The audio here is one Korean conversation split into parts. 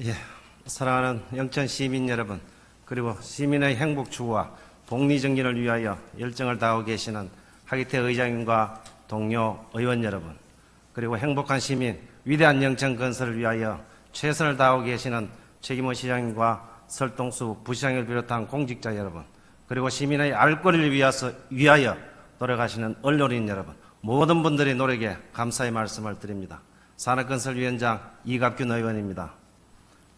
예, 사랑하는 영천 시민 여러분, 그리고 시민의 행복 추구와 복리 정진을 위하여 열정을 다하고 계시는 하기태 의장님과 동료 의원 여러분, 그리고 행복한 시민, 위대한 영천 건설을 위하여 최선을 다하고 계시는 최기모 시장님과 설동수 부시장을 비롯한 공직자 여러분, 그리고 시민의 알 권리를 위하서, 위하여 노력하시는 언론인 여러분, 모든 분들의 노력에 감사의 말씀을 드립니다. 산업건설위원장 이갑균 의원입니다.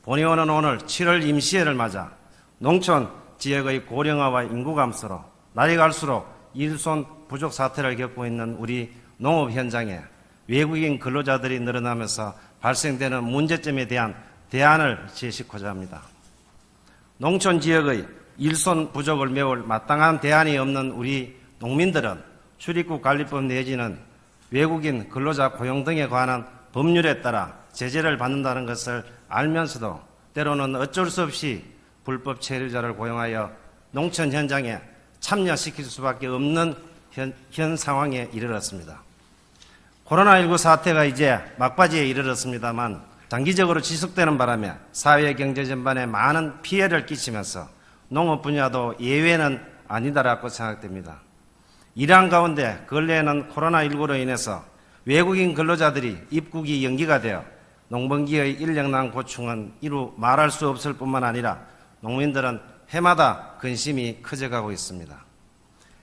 본의원은 오늘 7월 임시회를 맞아 농촌 지역의 고령화와 인구 감소로 날이 갈수록 일손 부족 사태를 겪고 있는 우리 농업 현장에 외국인 근로자들이 늘어나면서 발생되는 문제점에 대한 대안을 제시고자 합니다. 농촌 지역의 일손 부족을 메울 마땅한 대안이 없는 우리 농민들은 출입국 관리법 내지는 외국인 근로자 고용 등에 관한 법률에 따라 제재를 받는다는 것을 알면서도 때로는 어쩔 수 없이 불법 체류자를 고용하여 농촌 현장에 참여시킬 수밖에 없는 현, 현 상황에 이르렀습니다. 코로나19 사태가 이제 막바지에 이르렀습니다만 장기적으로 지속되는 바람에 사회 경제 전반에 많은 피해를 끼치면서 농업 분야도 예외는 아니다라고 생각됩니다. 이러한 가운데 근래에는 코로나19로 인해서 외국인 근로자들이 입국이 연기가 되어 농번기의 인력난 고충은 이루 말할 수 없을 뿐만 아니라 농민들은 해마다 근심이 커져가고 있습니다.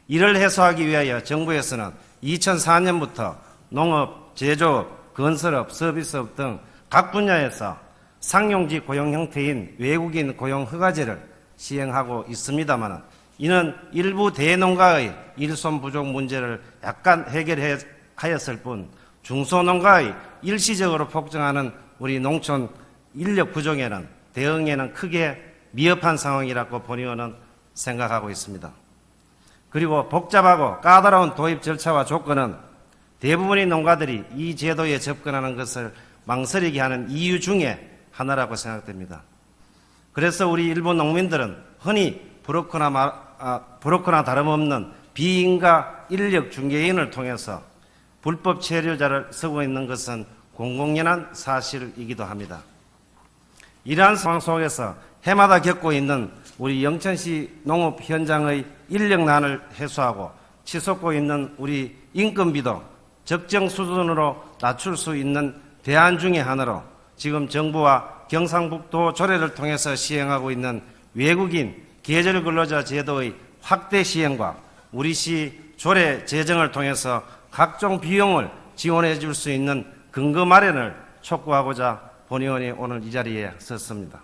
이를 해소하기 위하여 정부에서는 2004년부터 농업, 제조업, 건설업, 서비스업 등 각 분야에서 상용직 고용 형태인 외국인 고용 허가제를 시행하고 있습니다만 이는 일부 대농가의 일손 부족 문제를 약간 해결하였을 뿐 중소농가의 일시적으로 폭증하는 우리 농촌 인력 부족에는 대응에는 크게 미흡한 상황이라고 본의원은 생각하고 있습니다. 그리고 복잡하고 까다로운 도입 절차와 조건은 대부분의 농가들이 이 제도에 접근하는 것을 망설이게 하는 이유 중에 하나라고 생각됩니다. 그래서 우리 일본 농민들은 흔히 브로커나, 마, 아, 브로커나 다름없는 비인가 인력 중개인을 통해서 불법 체류자를 쓰고 있는 것은 공공연한 사실이기도 합니다. 이러한 상황 속에서 해마다 겪고 있는 우리 영천시 농업 현장의 인력난을 해소하고 치솟고 있는 우리 인건비도 적정 수준으로 낮출 수 있는 대안 중의 하나로 지금 정부와 경상북도 조례를 통해서 시행하고 있는 외국인 계절 근로자 제도의 확대 시행과 우리 시 조례 제정을 통해서 각종 비용을 지원해 줄 수 있는 근거 마련을 촉구하고자 본의원이 오늘 이 자리에 섰습니다.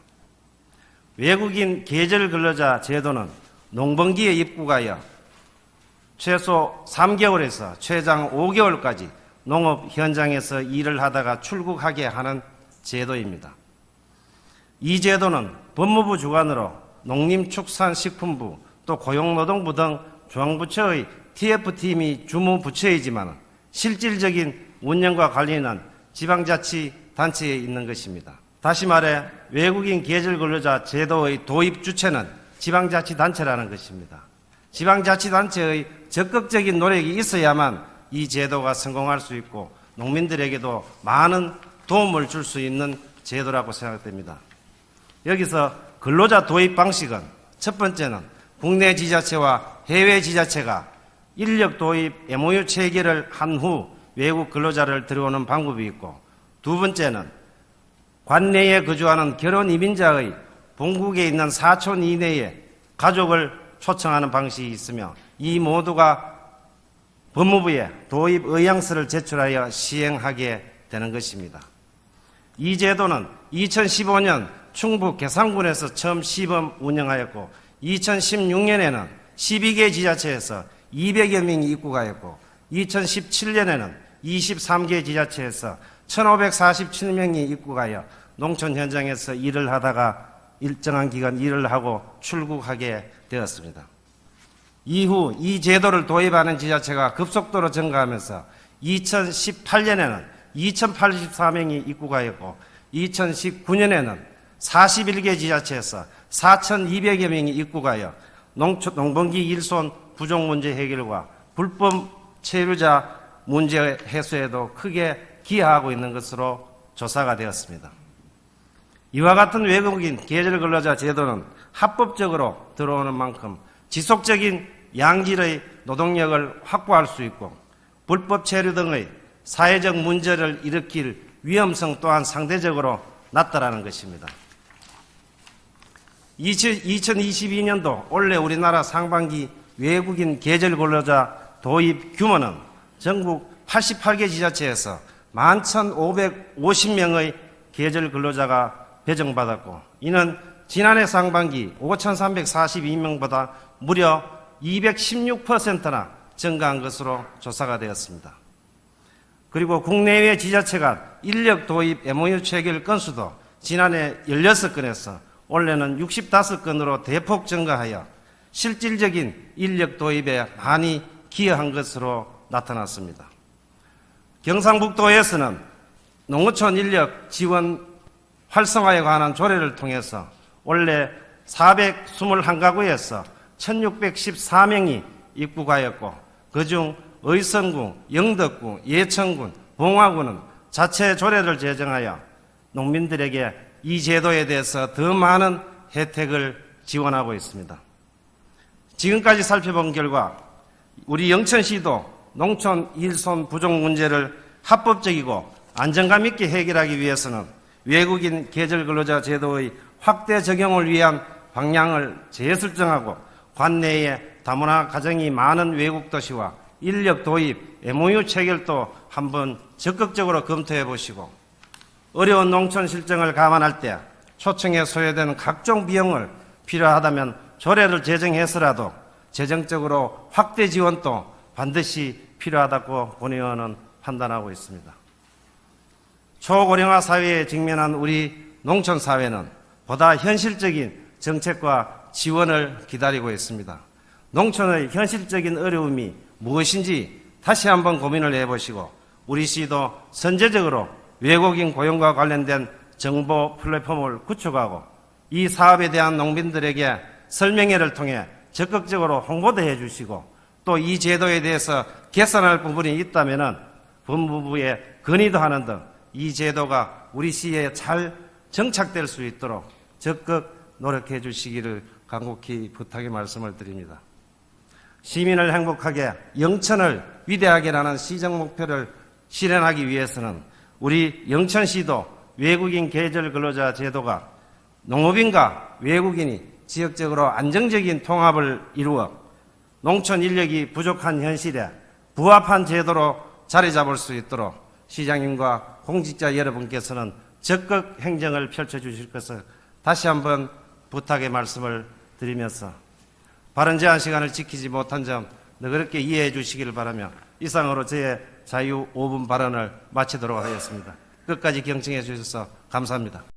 외국인 계절 근로자 제도는 농번기에 입국하여 최소 3개월에서 최장 5개월까지 농업 현장에서 일을 하다가 출국하게 하는 제도입니다. 이 제도는 법무부 주관으로 농림축산식품부 또 고용노동부 등 중앙부처의 TF팀이 주무 부처이지만 실질적인 운영과 관리는 지방자치 단체에 있는 것입니다. 다시 말해 외국인 계절 근로자 제도의 도입 주체는 지방자치단체라는 것입니다. 지방자치단체의 적극적인 노력이 있어야만 이 제도가 성공할 수 있고 농민들에게도 많은 도움을 줄 수 있는 제도라고 생각됩니다. 여기서 근로자 도입 방식은 첫 번째는 국내 지자체와 해외 지자체가 인력 도입 MOU 체결을 한 후 외국 근로자를 들여오는 방법이 있고 두 번째는 관내에 거주하는 결혼 이민자의 본국에 있는 사촌 이내에 가족을 초청하는 방식이 있으며 이 모두가 법무부에 도입 의향서를 제출하여 시행하게 되는 것입니다. 이 제도는 2015년 충북 계산군에서 처음 시범 운영하였고 2016년에는 12개 지자체에서 200여 명이 입국하였고 2017년에는 23개 지자체에서 1547명이 입국하여 농촌 현장에서 일을 하다가 일정한 기간 일을 하고 출국하게 되었습니다. 이후 이 제도를 도입하는 지자체가 급속도로 증가하면서 2018년에는 2084명이 입국하였고 2019년에는 41개 지자체에서 4,200여 명이 입국하여 농촌, 농번기 일손 부족 문제 해결과 불법 체류자 문제 해소에도 크게 기여하고 있는 것으로 조사가 되었습니다. 이와 같은 외국인 계절 근로자 제도는 합법적으로 들어오는 만큼 지속적인 양질의 노동력을 확보할 수 있고 불법 체류 등의 사회적 문제를 일으킬 위험성 또한 상대적으로 낮다라는 것입니다. 2022년도 올해 우리나라 상반기 외국인 계절 근로자 도입 규모는 전국 88개 지자체에서 11,550명의 계절 근로자가 배정받았고 이는 지난해 상반기 5,342명보다 무려 216%나 증가한 것으로 조사가 되었습니다. 그리고 국내외 지자체가 인력 도입 MOU 체결 건수도 지난해 16건에서 올해는 65건으로 대폭 증가하여 실질적인 인력 도입에 많이 기여한 것으로 나타났습니다. 경상북도에서는 농어촌 인력 지원 활성화에 관한 조례를 통해서 원래 421가구에서 1614명이 입국하였고 그중 의성군, 영덕군, 예천군, 봉화군은 자체 조례를 제정하여 농민들에게 이 제도에 대해서 더 많은 혜택을 지원하고 있습니다. 지금까지 살펴본 결과 우리 영천시도 농촌 일손 부족 문제를 합법적이고 안정감 있게 해결하기 위해서는 외국인 계절 근로자 제도의 확대 적용을 위한 방향을 재설정하고 관내에 다문화 가정이 많은 외국 도시와 인력 도입, MOU 체결도 한번 적극적으로 검토해 보시고 어려운 농촌 실정을 감안할 때 초청에 소요되는 각종 비용을 필요하다면 조례를 제정해서라도 재정적으로 확대 지원도 반드시 필요하다고 본의원은 판단하고 있습니다. 초고령화 사회에 직면한 우리 농촌 사회는 보다 현실적인 정책과 지원을 기다리고 있습니다. 농촌의 현실적인 어려움이 무엇인지 다시 한번 고민을 해보시고 우리 시도 선제적으로 외국인 고용과 관련된 정보 플랫폼을 구축하고 이 사업에 대한 농민들에게 설명회를 통해 적극적으로 홍보도 해주시고 또 이 제도에 대해서 개선할 부분이 있다면 법무부에 건의도 하는 등 이 제도가 우리 시에 잘 정착될 수 있도록 적극 노력해 주시기를 간곡히 부탁의 말씀을 드립니다. 시민을 행복하게 영천을 위대하게 라는 시정 목표를 실현하기 위해서는 우리 영천시도 외국인 계절 근로자 제도가 농업인과 외국인이 지역적으로 안정적인 통합을 이루어 농촌 인력이 부족한 현실에 부합한 제도로 자리 잡을 수 있도록 시장님과 공직자 여러분께서는 적극 행정을 펼쳐 주실 것을 다시 한번 부탁의 말씀을 드리면서 발언 제한 시간을 지키지 못한 점 너그럽게 이해해 주시기를 바라며 이상으로 제 자유 5분 발언을 마치도록 하겠습니다. 끝까지 경청해 주셔서 감사합니다.